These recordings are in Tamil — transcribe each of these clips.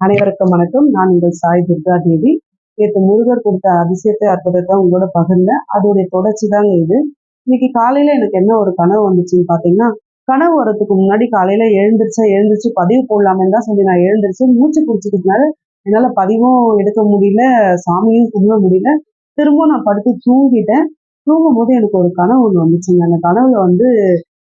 அனைவருக்கும் வணக்கம். நான் உங்கள் சாய் துர்கா தேவி. நேற்று முருகர் கொடுத்த அதிசயத்தை அற்புதத்தை உங்களோட பகிர்ந்தேன். அதோடைய தொடர்ச்சி தாங்க இது. இன்னைக்கு காலையில எனக்கு என்ன ஒரு கனவு வந்துச்சுன்னு பாத்தீங்கன்னா கனவு வரதுக்கு முன்னாடி காலையில எழுந்திரிச்சா எழுந்திரிச்சு பதிவு போடலாமேன்னு தான் சொல்லி நான் எழுந்திரிச்சு மூச்சு பிடிச்சிக்கிறதுனால என்னால பதிவும் எடுக்க முடியல சாமியும் கும்பிட முடியல. திரும்பவும் நான் படுத்து தூங்கிட்டேன். தூங்கும் போது எனக்கு ஒரு கனவு ஒன்று வந்துச்சுங்க. அந்த கனவுல வந்து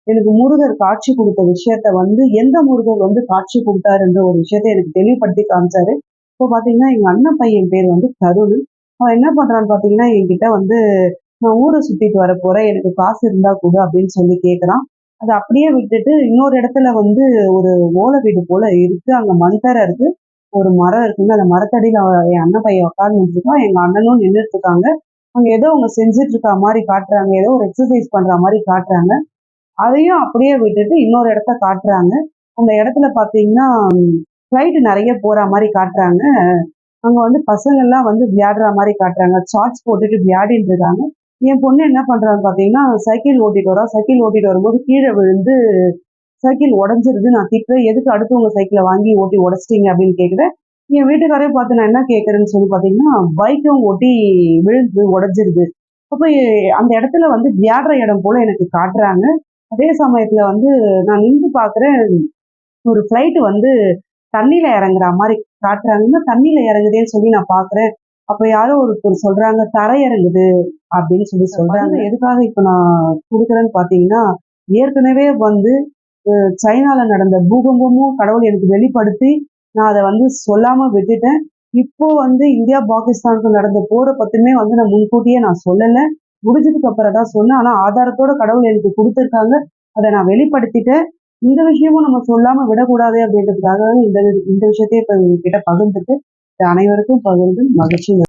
எனக்கு முருகர் காட்சி கொடுத்த விஷயத்த வந்து எந்த முருகர் வந்து காட்சி கொடுத்தாருன்ற ஒரு விஷயத்த எனக்கு தெளிவுபடுத்தி காமிச்சாரு. இப்போ பாத்தீங்கன்னா எங்க அண்ணன் பையன் பேர் வந்து தருண் அவன் என்ன பண்றான்னு பாத்தீங்கன்னா என்கிட்ட வந்து நான் ஊரை சுத்திட்டு வர போறேன். எனக்கு காசு இருந்தா கூட அப்படின்னு சொல்லி கேட்கறான் அதை அப்படியே விட்டுட்டு இன்னொரு இடத்துல வந்து ஒரு ஓலை வீடு போல இருக்கு. அங்க மண்தரை இருக்கு. ஒரு மரம் இருக்குன்னு அந்த மரத்தடியில என் அண்ணன் பையன் உட்கார்ந்து இருக்கான் எங்க அண்ணனும் நின்றுட்டு இருக்காங்க அங்க ஏதோ அவங்க செஞ்சுட்டு இருக்க மாதிரி காட்டுறாங்க. ஏதோ ஒரு எக்ஸசைஸ் பண்ற மாதிரி காட்டுறாங்க. அதையும் அப்படியே விட்டுட்டு இன்னொரு இடத்த காட்டுறாங்க. அந்த இடத்துல பார்த்தீங்கன்னா ஃப்ளைட்டு நிறைய போகிற மாதிரி காட்டுறாங்க. அங்கே வந்து பசங்கள்லாம் வந்து விளையாடுற மாதிரி காட்டுறாங்க. சார்ட்ஸ் போட்டுட்டு விளையாடிட்டு இருக்காங்க. என் பொண்ணு என்ன பண்ணுறாங்க பார்த்தீங்கன்னா சைக்கிள் ஓட்டிட்டு வரா. சைக்கிள் ஓட்டிட்டு வரும்போது கீழே விழுந்து சைக்கிள் உடஞ்சிருது. நான் திட்டுறேன் எதுக்கு அடுத்தவங்க சைக்கிளை வாங்கி ஓட்டி உடச்சிட்டிங்க? அப்படின்னு கேட்குறேன் என் வீட்டுக்காரே பார்த்து நான் என்ன கேட்குறேன்னு சொல்லி பார்த்தீங்கன்னா பைக்கும் ஓட்டி விழுந்து உடஞ்சிருது. அப்போ அந்த இடத்துல வந்து விளையாடுற இடம் போல எனக்கு காட்டுறாங்க. அதே சமயத்துல வந்து நான் நின்று பாக்குறேன் ஒரு ஃப்ளைட் வந்து தண்ணியில இறங்குற மாதிரி காட்டுறாங்கன்னா தண்ணியில இறங்குதேன்னு சொல்லி நான் பாக்குறேன். அப்ப யாரோ ஒருத்தர் சொல்றாங்க தரை இறங்குது அப்படின்னு சொல்லி சொல்றாங்க. எதுக்காக இப்ப நான் கொடுக்குறேன்னு பாத்தீங்கன்னா ஏற்கனவே வந்து சைனால நடந்த பூகம்பமும் கடவுள் எனக்கு வெளிப்படுத்தி நான் அதை வந்து சொல்லாம விட்டுட்டேன். இப்போ வந்து இந்தியா பாகிஸ்தானுக்கு நடந்த போரை பத்தியுமே வந்து நான் முன்கூட்டியே நான் சொல்லலை. முடிஞ்சதுக்கு அப்புறம் தான் சொன்னேன். ஆனா ஆதாரத்தோட கடவுள் எனக்கு கொடுத்துருக்காங்க. அதை நான் வெளிப்படுத்திட்டேன். இந்த விஷயமும் நம்ம சொல்லாம விடக்கூடாது அப்படின்றதுக்காக இந்த இந்த விஷயத்தையும் இப்ப கிட்ட பகிர்ந்துட்டு அனைவருக்கும் பகிர்ந்து மகிழ்ச்சி.